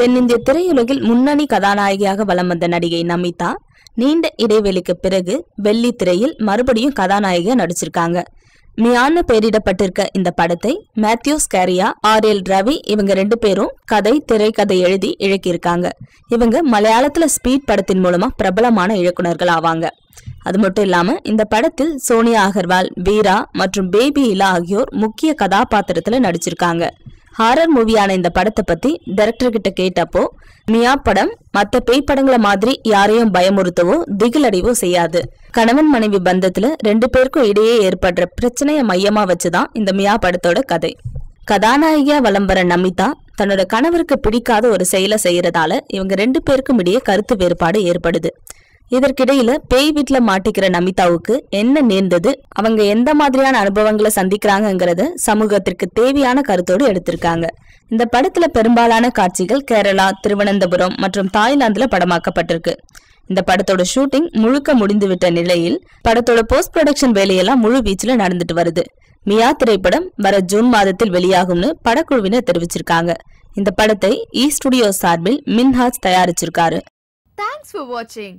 தென்னிந்திய திரையுலகில் முன்னணி கதாநாயகியாக வலம் வந்த நடிகை நமிதா நீண்ட இடைவெளிக்கு பிறகு வெள்ளி திரையில் மறுபடியும் கதாநாயகியா நடிச்சிருக்காங்க. மியான்னு பெயரிடப்பட்டிருக்க இந்த படத்தை மேத்யூ ஸ்கேரியா ஆர் எல் ரவி இவங்க ரெண்டு பேரும் கதை திரைக்கதை எழுதி இழக்கியிருக்காங்க இவங்க மலையாளத்துல ஸ்பீட் படத்தின் மூலமா பிரபலமான இயக்குனர்கள் ஆவாங்க. அது மட்டும் இல்லாம இந்த படத்தில் சோனியா அகர்வால் வீரா மற்றும் பேபி இலா ஆகியோர் முக்கிய கதாபாத்திரத்துல நடிச்சிருக்காங்க. ஹாரர் மூவியான இந்த படத்தை பத்தி டைரக்டர் கிட்ட கேட்டப்போ மியா படம் மத்த பேய் படங்களை மாதிரி யாரையும் பயமுறுத்தவோ திகிலடைவோ செய்யாது. கணவன் மனைவி பந்தத்துல ரெண்டு பேருக்கும் இடையே ஏற்படுற பிரச்சனையை மையமா வச்சுதான் இந்த மியா படத்தோட கதை. கதாநாயகியா வலம் வர நமிதா தன்னோட கணவருக்கு பிடிக்காத ஒரு செயலை செய்யறதால இவங்க ரெண்டு பேருக்கும் இடையே கருத்து வேறுபாடு ஏற்படுது. இதற்கிடையில பேய் வீட்ல மாட்டிக்கிற நமிதாவுக்கு என்ன நேர்ந்தது? அவங்க எந்த மாதிரியான அனுபவங்களை சந்திக்கிறாங்கிறத சமூகத்திற்கு தேவையான கருத்தோடு எடுத்திருக்காங்க. இந்த படத்துல பெரும்பாலான காட்சிகள் கேரளா திருவனந்தபுரம் மற்றும் தாய்லாந்துல படமாக்கப்பட்டிருக்கு. இந்த படத்தோட ஷூட்டிங் முழுக்க முடிந்துவிட்ட நிலையில் படத்தோட போஸ்ட் ப்ரொடக்ஷன் வேலையெல்லாம் முழு வீச்சுல நடந்துட்டு வருது. மியா திரைப்படம் வர ஜூன் மாதத்தில் வெளியாகும்னு படக்குழுவினர் தெரிவிச்சிருக்காங்க. இந்த படத்தை e இ ஸ்டுடியோ சார்பில் மின்ஹாஜ் தயாரிச்சிருக்காரு. தேங்க்ஸ் ஃபார் வாட்சிங்